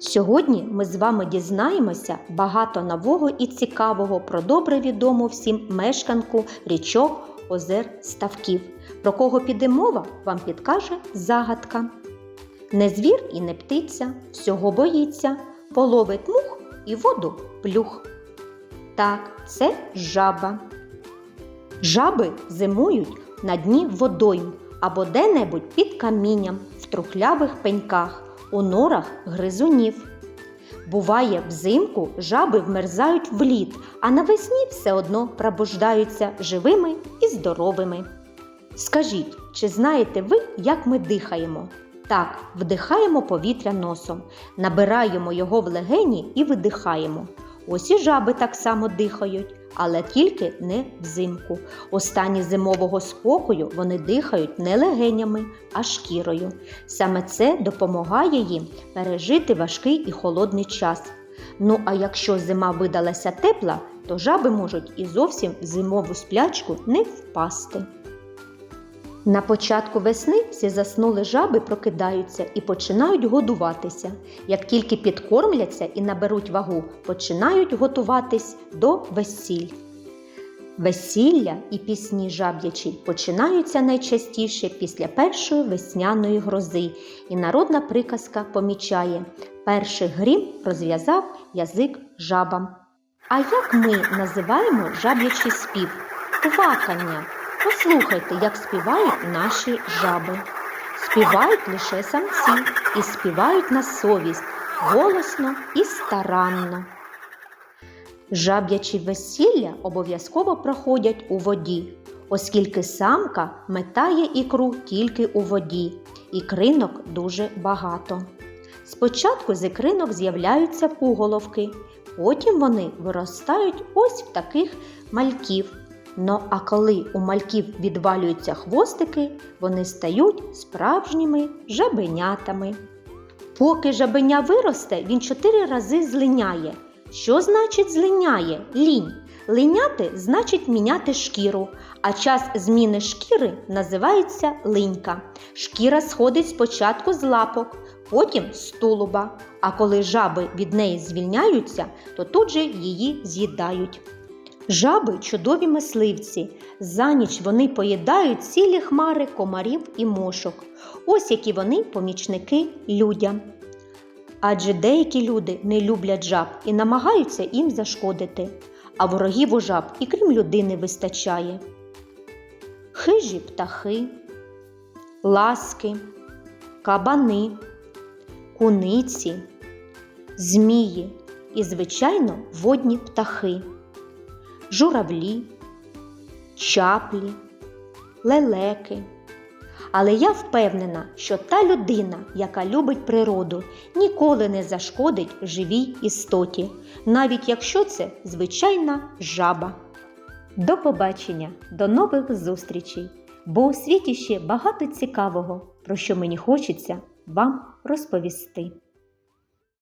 Сьогодні ми з вами дізнаємося багато нового і цікавого про добре відому всім мешканку річок, озер, ставків. Про кого піде мова, вам підкаже загадка. Не звір і не птиця, всього боїться, половить мух і воду плюх. Так, це жаба. Жаби зимують на дні водойм або де-небудь під камінням, в трухлявих пеньках, у норах гризунів. Буває, взимку жаби вмерзають в лід, а навесні все одно пробуждаються живими і здоровими. Скажіть, чи знаєте ви, як ми дихаємо? Так, вдихаємо повітря носом, набираємо його в легені і видихаємо. Ось і жаби так само дихають, але тільки не взимку. У стані зимового спокою вони дихають не легенями, а шкірою. Саме це допомагає їм пережити важкий і холодний час. Ну а якщо зима видалася тепла, то жаби можуть і зовсім в зимову сплячку не впасти. На початку весни всі заснули жаби прокидаються і починають годуватися. Як тільки підкормляться і наберуть вагу, починають готуватись до весіль. Весілля і пісні жаб'ячі починаються найчастіше після першої весняної грози, і народна приказка помічає перший грім розв'язав язик жабам. А як ми називаємо жаб'ячий спів? Квакання. Послухайте, як співають наші жаби. Співають лише самці і співають на совість голосно і старанно. Жаб'ячі весілля обов'язково проходять у воді, оскільки самка метає ікру тільки у воді, ікринок дуже багато. Спочатку з ікринок з'являються пуголовки, потім вони виростають ось в таких мальків. Ну а коли у мальків відвалюються хвостики, вони стають справжніми жабенятами. Поки жабеня виросте, він чотири рази злиняє. Що значить злиняє? Лінь. Линяти значить міняти шкіру, а час зміни шкіри називається линька. Шкіра сходить спочатку з лапок, потім з тулуба, а коли жаби від неї звільняються, то тут же її з'їдають. Жаби чудові мисливці. За ніч вони поїдають цілі хмари комарів і мошок. Ось які вони помічники людям. Адже деякі люди не люблять жаб і намагаються їм зашкодити, а ворогів у жаб і крім людини вистачає. Хижі птахи, ласки, кабани, куниці, змії і, звичайно, водні птахи журавлі, чаплі, лелеки. Але я впевнена, що та людина, яка любить природу, ніколи не зашкодить живій істоті, навіть якщо це звичайна жаба. До побачення, до нових зустрічей! Бо у світі ще багато цікавого, про що мені хочеться вам розповісти.